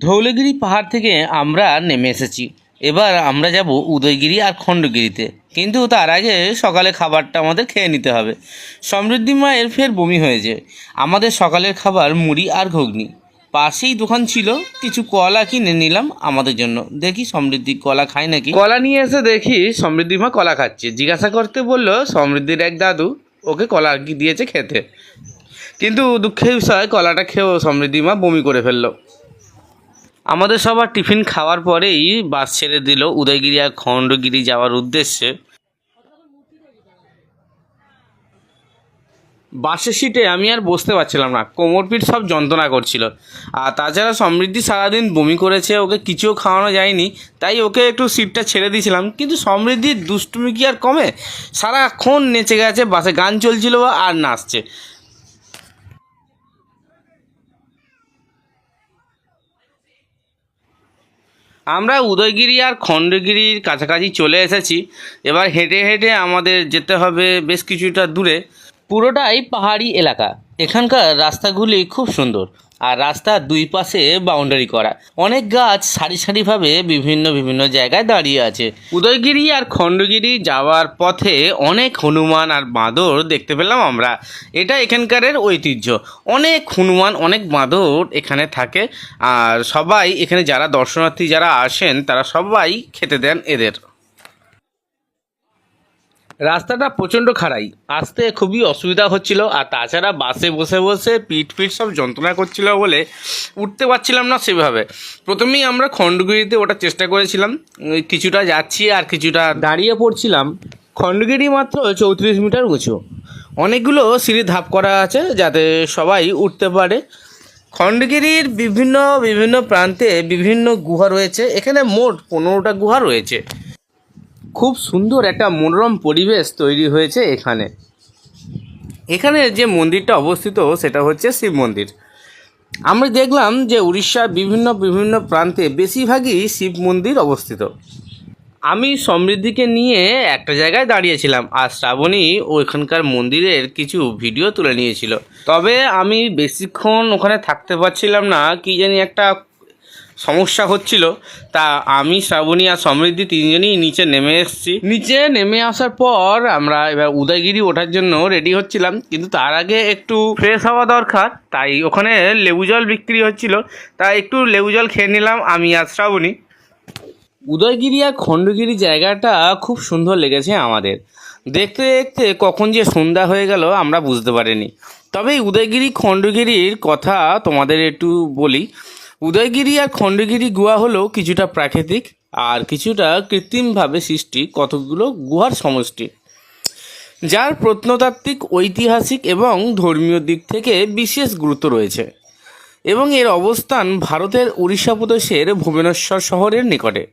ধৌলগিরি পাহাড় থেকে আমরা নেমে এসেছি। এবার আমরা যাব উদয়গিরি আর খণ্ডগিরিতে। কিন্তু তার আগে সকালে খাবারটা আমাদের খেয়ে নিতে হবে। সমৃদ্ধি মায়ের ফের বমি হয়েছে। আমাদের সকালের খাবার মুড়ি আর ঘুগনি। পাশেই দোকান ছিল, কিছু কলা কিনে নিলাম আমাদের জন্য। দেখি সমৃদ্ধি কলা খায় নাকি? কলা নিয়ে এসে দেখি সমৃদ্ধি মা কলা খাচ্ছে। জিজ্ঞাসা করতে বলল, সমৃদ্ধির এক দাদু, ওকে কলা দিয়েছে খেতে। কিন্তু দুঃখের বিষয়, কলাটা খেয়েও সমৃদ্ধি মা বমি করে ফেলল। আমাদের সবার টিফিন খাওয়ার পরেই বাস ছেড়ে দিল উদয়গিরি আর খণ্ডগিরি যাওয়ার উদ্দেশ্যে। বাসের সিটে আমি আর বসতে পারছিলাম না। কোমর পিঠ সব যন্ত্রণা করছিল। আর তাছাড়া সমৃদ্ধি সারাদিন বমি করেছে, ওকে কিছুও খাওয়ানো যায়নি, তাই ওকে একটু সিটটা ছেড়ে দিয়েছিলাম। কিন্তু সমৃদ্ধির দুষ্টুমি কি আর কমে? সারাক্ষণ নেচে গেছে, বাসে গান চলছিল আর নাচছে। আমরা উদয়গিরি আর খণ্ডগিরির কাছাকাছি চলে এসেছি। এবার হেঁটে হেঁটে আমাদের যেতে হবে বেশ কিছুটা দূরে। পুরোটাই পাহাড়ি এলাকা। এখানকার রাস্তাগুলি খুব সুন্দর আর রাস্তার দুই পাশে বাউন্ডারি করা। অনেক গাছ সারি সারিভাবে বিভিন্ন বিভিন্ন জায়গায় দাঁড়িয়ে আছে। উদয়গিরি আর খণ্ডগিরি যাওয়ার পথে অনেক হনুমান আর বাঁদর দেখতে পেলাম আমরা। এটা এখানকারের ঐতিহ্য। অনেক হনুমান, অনেক বাঁদর এখানে থাকে। আর সবাই এখানে যারা দর্শনার্থী যারা আসেন, তারা সবাই খেতে দেন এদের। রাস্তাটা প্রচণ্ড খাড়াই। আসতে খুবই অসুবিধা হচ্ছিল, আর তাছাড়া বাসে বসে বসে পিঠ পিঠ সব যন্ত্রণা করছিল বলে উঠতে পারছিলাম না সেভাবে। প্রথমেই আমরা খণ্ডগিরিতে ওঠার চেষ্টা করেছিলাম কিছুটা যাচ্ছি আর কিছুটা দাঁড়িয়ে পড়ছিলাম। খণ্ডগিরি মাত্র চৌত্রিশ মিটার উঁচু। অনেকগুলো সিঁড়ি ধাপ করা আছে যাতে সবাই উঠতে পারে। খণ্ডগিরির বিভিন্ন বিভিন্ন প্রান্তে বিভিন্ন গুহা রয়েছে, এখানে মোট পনেরোটা গুহা রয়েছে। খুব সুন্দর একটা মনোরম পরিবেশ তৈরি হয়েছে এখানে। এখানে যে মন্দিরটা অবস্থিত, সেটা হচ্ছে শিব মন্দির। আমরা দেখলাম যে উড়িষ্যার বিভিন্ন বিভিন্ন প্রান্তে বেশিরভাগই শিব মন্দির অবস্থিত। আমি সমৃদ্ধিকে নিয়ে একটা জায়গায় দাঁড়িয়েছিলাম, আর শ্রাবণী ওইখানকার মন্দিরের কিছু ভিডিও তুলে নিয়েছিল। তবে আমি বেশিক্ষণ ওখানে থাকতে পারছিলাম না, কি জানি একটা সমস্যা হচ্ছিল তা আমি শ্রাবণী আর সমৃদ্ধি তিনজনই নিচে নেমে এসেছি। নিচে নেমে আসার পর আমরা এবার উদয়গিরি ওঠার জন্য রেডি হচ্ছিলাম কিন্তু তার আগে একটু ফ্রেশ হওয়া দরকার তাই ওখানে লেবু জল বিক্রি হচ্ছিল তাই একটু লেবু জল খেয়ে নিলাম আমি আর শ্রাবণী। উদয়গিরি আর খণ্ডগিরি জায়গাটা খুব সুন্দর লেগেছে আমাদের। দেখতে দেখতে কখন যে সন্ধ্যা হয়ে গেল আমরা বুঝতে পারিনি। তবে উদয়গিরি খণ্ডগিরির কথা তোমাদের একটু বলি উদয়গিরি আর খণ্ডগিরি গুহা হলো কিছুটা প্রাকৃতিক আর কিছুটা কৃত্রিমভাবে সৃষ্টি কতগুলো গুহার সমষ্টি। যার প্রত্নতাত্ত্বিক, ঐতিহাসিক এবং ধর্মীয় দিক থেকে বিশেষ গুরুত্ব রয়েছে এবং এর অবস্থান ভারতের উড়িষ্যা প্রদেশের ভুবনেশ্বর শহরের নিকটে।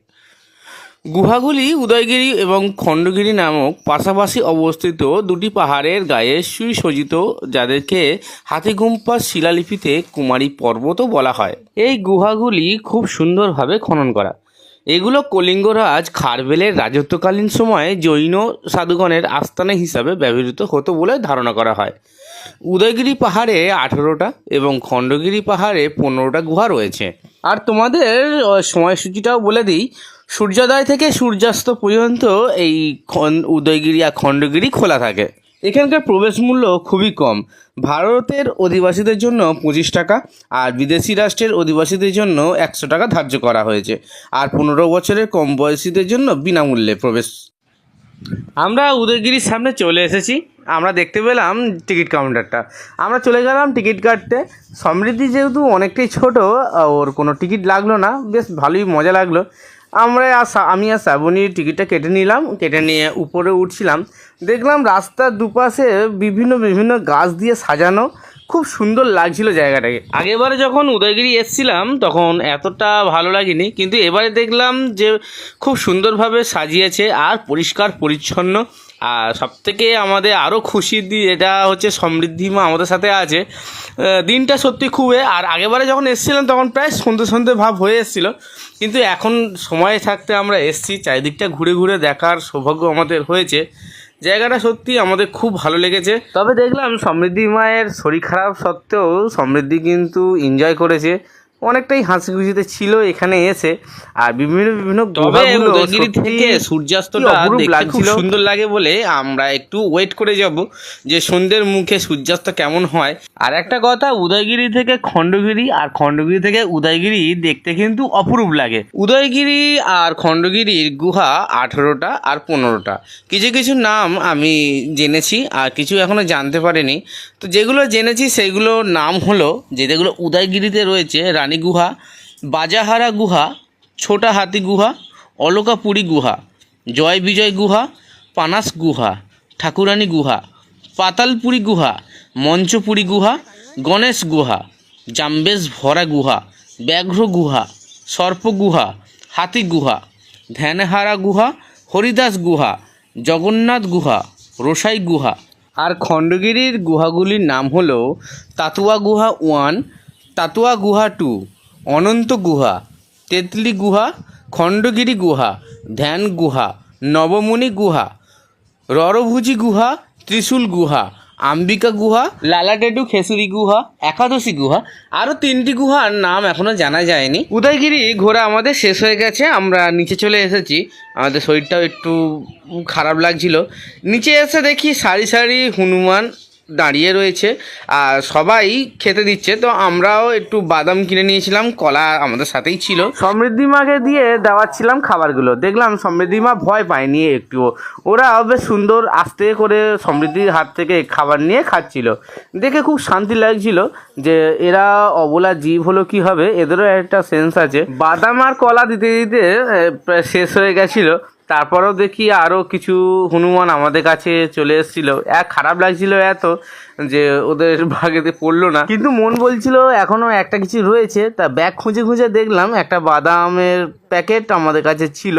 গুহাগুলি উদয়গিরি এবং খণ্ডগিরি নামক পাশাপাশি অবস্থিত দুটি পাহাড়ের গায়ে সুসজ্জিত, যাদেরকে হাতিগুম্পা শিলালিপিতে কুমারী পর্বতও বলা হয়। এই গুহাগুলি খুব সুন্দরভাবে খনন করা। এগুলো কলিঙ্গরাজ খারবেলের রাজত্বকালীন সময়ে জৈন সাধুগণের আস্তানা হিসাবে ব্যবহৃত হতো বলে ধারণা করা হয়। উদয়গিরি পাহাড়ে আঠেরোটা এবং খণ্ডগিরি পাহাড়ে পনেরোটা গুহা রয়েছে। আর তোমাদের সময়সূচিটাও বলে দিই। সূর্যোদয় থেকে সূর্যাস্ত পর্যন্ত এই উদয়গিরি আর খণ্ডগিরি খোলা থাকে। এখানকার প্রবেশ মূল্য খুবই কম। ভারতের অধিবাসীদের জন্য পঁচিশ টাকা আর বিদেশি রাষ্ট্রের অধিবাসীদের জন্য একশো টাকা ধার্য করা হয়েছে। আর পনেরো বছরের কম বয়সীদের জন্য বিনামূল্যে প্রবেশ। আমরা উদয়গিরির সামনে চলে এসেছি। আমরা দেখতে পেলাম টিকিট কাউন্টারটা। আমরা চলে গেলাম টিকিট কাটতে। সমৃদ্ধি যেহেতু অনেকটাই ছোট ওর কোনো টিকিট লাগল না। বেশ ভালোই মজা লাগল। আমরা আমি আর শ্রাবণীর টিকিটটা কেটে নিলাম, কেটে নিয়ে উপরে উঠছিলাম। দেখলাম রাস্তার দুপাশে বিভিন্ন বিভিন্ন গাছ দিয়ে সাজানো। খুব সুন্দর লাগছিল জায়গাটাকে। আগেবারে যখন উদয়গিরি এসছিলাম, তখন এতটা ভালো লাগেনি। কিন্তু এবারে দেখলাম যে খুব সুন্দরভাবে সাজিয়েছে আর পরিষ্কার, পরিচ্ছন্ন। আর সবথেকে আমাদের আরও খুশির দিন এটা হচ্ছে সমৃদ্ধি মা আমাদের সাথে আছে। দিনটা সত্যি খুবই, আর আগেবারে যখন এসেছিলাম তখন প্রায় সন্ধে সন্ধে ভাব হয়ে এসেছিল। কিন্তু এখন সময় থাকতে আমরা এসছি, চারিদিকটা ঘুরে ঘুরে দেখার সৌভাগ্য আমাদের হয়েছে। জায়গাটা সত্যি আমাদের খুব ভালো লেগেছে। তবে দেখলাম সমৃদ্ধি মায়ের শরীর খারাপ সত্ত্বেও সমৃদ্ধি কিন্তু এনজয় করেছে। অনেকটাই হাসি খুশিতে ছিল এখানে এসে। আর বিভিন্ন বিভিন্ন উদয়গিরি থেকে সূর্যাস্তটা দেখতে খুব সুন্দর লাগে বলে আমরা একটু ওয়েট করে যাব যে সন্ধ্যের মুখে সূর্যাস্ত কেমন হয়। আর একটা কথা উদয়গিরি থেকে খণ্ডগিরি আর খণ্ডগিরি থেকে উদয়গিরি দেখতে কিন্তু অপরূপ লাগে। উদয়গিরি আর খণ্ডগিরির গুহা আঠেরোটা আর পনেরোটা। কিছু কিছু নাম আমি জেনেছি আর কিছু এখনও জানতে পারিনি। তো যেগুলো জেনেছি সেগুলো নাম হলো যে যেগুলো উদয়গিরিতে রয়েছে রানী গুহা, বাজাহারা গুহা ছোটা হাতি গুহা, অলকাপুরী গুহা, জয় বিজয় গুহা, পানাস গুহা, ঠাকুরানী গুহা, পাতালপুরী গুহা, মঞ্চপুরী গুহা, গণেশ গুহা, জাম্বেশ ভরা গুহা, ব্যাঘ্র গুহা, সর্প গুহা, হাতি গুহা, ধ্যানহারা গুহা, হরিদাস গুহা, জগন্নাথ গুহা, রোসাই গুহা। আর খণ্ডগিরির গুহাগুলির নাম হলো তাতুয়া গুহা ওয়ান তাতুয়া গুহা টু, অনন্ত গুহা, তেতলি গুহা, খণ্ডগিরি গুহা, ধ্যান গুহা নবমণি গুহা, ররভুজি গুহা, ত্রিশূল গুহা, আম্বিকা গুহা লালাটেটু খেসুরি গুহা, একাদশী গুহা আরও তিনটি গুহার নাম এখনও জানা যায়নি। উদয়গিরি ঘোরা আমাদের শেষ হয়ে গেছে, আমরা নিচে চলে এসেছি। আমাদের শরীরটাও একটু খারাপ লাগছিল। নিচে এসে দেখি সারি সারি হনুমান দাঁড়িয়ে রয়েছে, আর সবাই খেতে দিচ্ছে। তো আমরাও একটু বাদাম কিনে নিয়েছিলাম, কলা আমাদের সাথেই ছিল। সমৃদ্ধি মাকে দিয়ে দেওয়াচ্ছিলাম খাবারগুলো। দেখলাম সমৃদ্ধি মা ভয় পায়নি একটুও ওরা বেশ সুন্দর আস্তে করে সমৃদ্ধির হাত থেকে খাবার নিয়ে খাচ্ছিল। দেখে খুব শান্তি লাগছিল যে এরা অবলা জীব হলো কি হবে, এদেরও একটা সেন্স আছে। বাদাম আর কলা দিতে দিতে শেষ হয়ে গেছিল। তারপরেও দেখি আরও কিছু হনুমান আমাদের কাছে চলে এসেছিল। এক খারাপ লাগছিল এত যে ওদের ভাগেতে পড়ল না। কিন্তু মন বলছিল এখনও একটা কিছু রয়েছে তা ব্যাগ খুঁজে খুঁজে দেখলাম একটা বাদামের প্যাকেট আমাদের কাছে ছিল।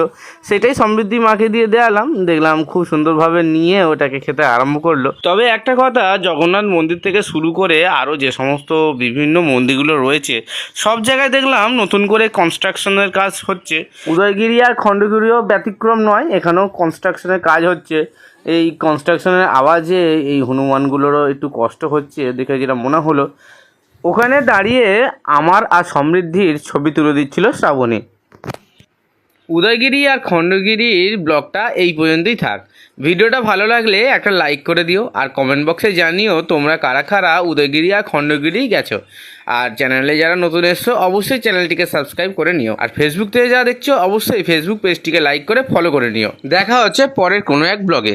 সেটাই সমৃদ্ধি মাকে দিয়ে দেওয়ালাম দেখলাম খুব সুন্দরভাবে নিয়ে ওটাকে খেতে আরম্ভ করল। তবে একটা কথা জগন্নাথ মন্দির থেকে শুরু করে আরও যে সমস্ত বিভিন্ন মন্দিরগুলো রয়েছে সব জায়গায় দেখলাম নতুন করে কনস্ট্রাকশনের কাজ হচ্ছে। উদয়গিরি আর খণ্ডগিরিও ব্যতিক্রম নয়, এখানেও কনস্ট্রাকশনের কাজ হচ্ছে। এই কনস্ট্রাকশনের আওয়াজে এই হনুমানগুলোরও একটু কষ্ট হচ্ছে, দেখে যেটা মনে হলো। ওখানে দাঁড়িয়ে আমার আর সমৃদ্ধির ছবি তুলে দিচ্ছিল শ্রাবণী। উদয়গিরি আর খণ্ডগিরির ব্লগটা এই পর্যন্তই থাক। ভিডিওটা ভালো লাগলে একটা লাইক করে দিও আর কমেন্ট বক্সে জানিও তোমরা কারা খারা উদয়গিরি আর খণ্ডগিরি গেছো। আর চ্যানেলে যারা নতুন এসছো, অবশ্যই চ্যানেলটিকে সাবস্ক্রাইব করে নিও। আর ফেসবুক থেকে যারা দেখছ, অবশ্যই ফেসবুক পেজটিকে লাইক করে ফলো করে নিও। দেখা হচ্ছে পরের কোনো এক ব্লগে